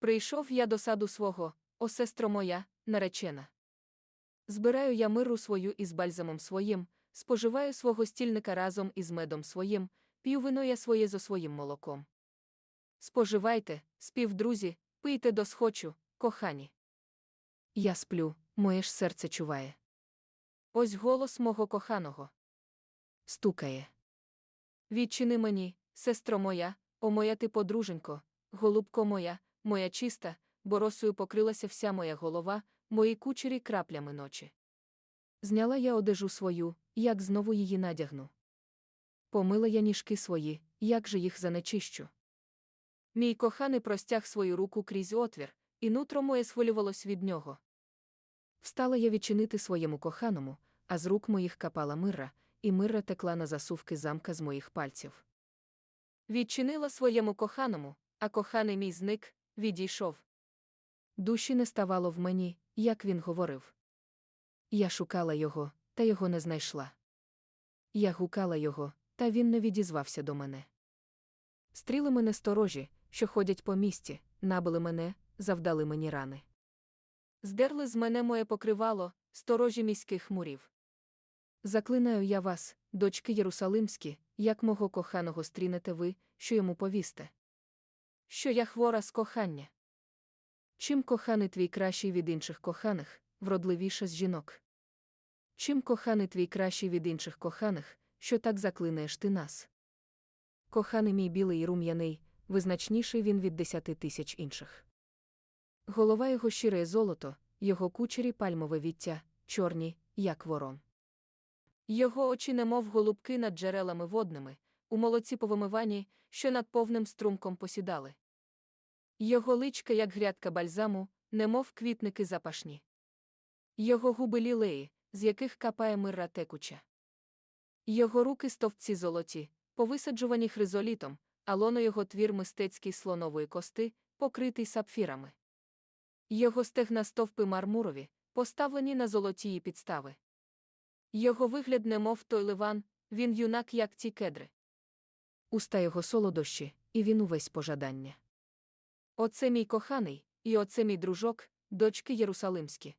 Прийшов я до саду свого, о сестро моя, наречена. Збираю я миру свою із бальзамом своїм, споживаю свого стільника разом із медом своїм, п'ю вино я своє зо своїм молоком. Споживайте, співдрузі, пийте досхочу, кохані. Я сплю, моє ж серце чуває. Ось голос мого коханого. Стукає. Відчини мені, сестро моя, о моя ти подруженько, голубко моя, моя чиста, бо росою покрилася вся моя голова, мої кучері краплями ночі. Зняла я одежу свою, як знову її надягну. Помила я ніжки свої, як же їх занечищу. Мій коханий простяг свою руку крізь отвір, і нутро моє схвилювалось від нього. Встала я відчинити своєму коханому, а з рук моїх капала мирра, і мирра текла на засувки замка з моїх пальців. Відчинила своєму коханому, а коханий мій зник, відійшов. Душі не ставало в мені, як він говорив. Я шукала його, та його не знайшла. Я гукала його, та він не відізвався до мене. Стріли мене сторожі, що ходять по місті, набили мене, завдали мені рани. Здерли з мене моє покривало, сторожі міських мурів. Заклинаю я вас, дочки Єрусалимські, як мого коханого стрінете ви, що йому повісте. Що я хвора з кохання. Чим коханий твій кращий від інших коханих, вродливіша з жінок? Чим коханий твій кращий від інших коханих, що так заклинаєш ти нас? Коханий мій білий і рум'яний, визначніший він від десяти тисяч інших. Голова його щире золото, його кучері пальмове віття, чорні, як ворон. Його очі немов голубки над джерелами водними, у молоці повимиванні, що над повним струмком посідали. Його личка, як грядка бальзаму, немов квітники запашні. Його губи лілеї, з яких капає мирра текуча. Його руки стовпці золоті, повисаджувані хризолітом, а лоно його твір мистецький слонової кости, покритий сапфірами. Його стегна стовпи мармурові, поставлені на золотії підстави. Його вигляд немов той ливан, він юнак, як ті кедри. Уста його солодощі, і він увесь пожадання. Оце мій коханий, і оце мій дружок, дочки Єрусалимські.